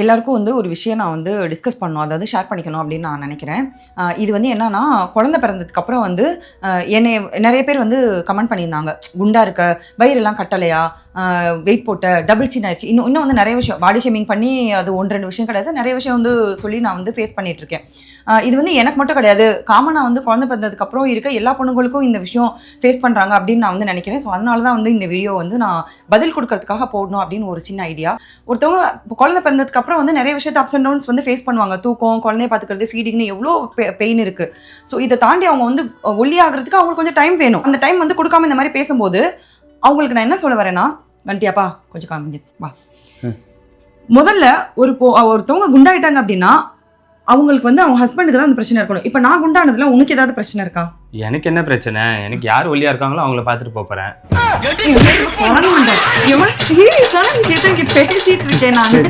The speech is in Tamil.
எல்லாருக்கும் வந்து ஒரு விஷயம் நான் வந்து டிஸ்கஸ் பண்ணணும் அதாவது ஷேர் பண்ணிக்கணும் அப்படின்னு நான் நினைக்கிறேன். இது வந்து என்னன்னா குழந்தை பிறந்ததுக்கப்புறம் வந்து என்னை நிறைய பேர் வந்து கமெண்ட் பண்ணியிருந்தாங்க. குண்டா இருக்க வயிறெல்லாம் கட்டலையா வெயிட் போட்ட டபுள் சின் ஆயிடுச்சு. இன்னும் இன்னும் வந்து நிறைய விஷயம் பாடி ஷேமிங் பண்ணி அது ஒன்று ரெண்டு விஷயம் கிடையாது. நிறைய விஷயம் வந்து சொல்லி நான் வந்து ஃபேஸ் பண்ணிட்டு இருக்கேன். இது வந்து எனக்கு மட்டும் கிடையாது. காமனாக வந்து குழந்தை பிறந்ததுக்கப்புறம் இருக்க எல்லா பொண்ணுங்களுக்கும் இந்த விஷயம் ஃபேஸ் பண்ணுறாங்க அப்படின்னு நான் வந்து நினைக்கிறேன். ஸோ அதனால தான் வந்து இந்த வீடியோ வந்து நான் பதில் கொடுக்கறதுக்காக போடணும் அப்படின்னு ஒரு சின்ன ஐடியா ஒருத்தவங்க குழந்தை பிறந்ததுக்கு அப்புறம் வந்து நிறைய விஷயத்தை அப்ஸ் அண்ட் டவுன்ஸ் வந்து ஃபேஸ் பண்ணுவாங்க. தூக்கம் குழந்தைய பார்த்துக்கிறது ஃபீடிங்னு எவ்வளோ பெயின் இருக்கு. ஸோ இதை தாண்டி அவங்க வந்து ஒல்லி ஆகிறதுக்கு அவங்களுக்கு கொஞ்சம் டைம் வேணும். அந்த டைம் வந்து கொடுக்காம இந்த மாதிரி பேசும்போது அவங்களுக்கு நான் என்ன சொல்ல வரேன்னா வண்டியாப்பா கொஞ்சம் காமிங்க வா. முதல்ல ஒரு போ ஒருத்தவங்க குண்டாயிட்டாங்க அப்படின்னா அவங்களுக்கு வந்து அவங்க ஹஸ்பண்டுக்கு தான் அந்த பிரச்சனை இருக்கணும். இப்போ நான் குண்டானதுல உனக்கு ஏதாவது பிரச்சனை இருக்கா? எனக்கு என்ன பிரச்சனை? எனக்கு யார் ஒல்லியா இருக்காங்களோ அவங்கள பார்த்துட்டு போறேன். எவ்வளவு சீரியஸான விஷயத்த இங்க பேசிட்டு இருக்கேன் நான்.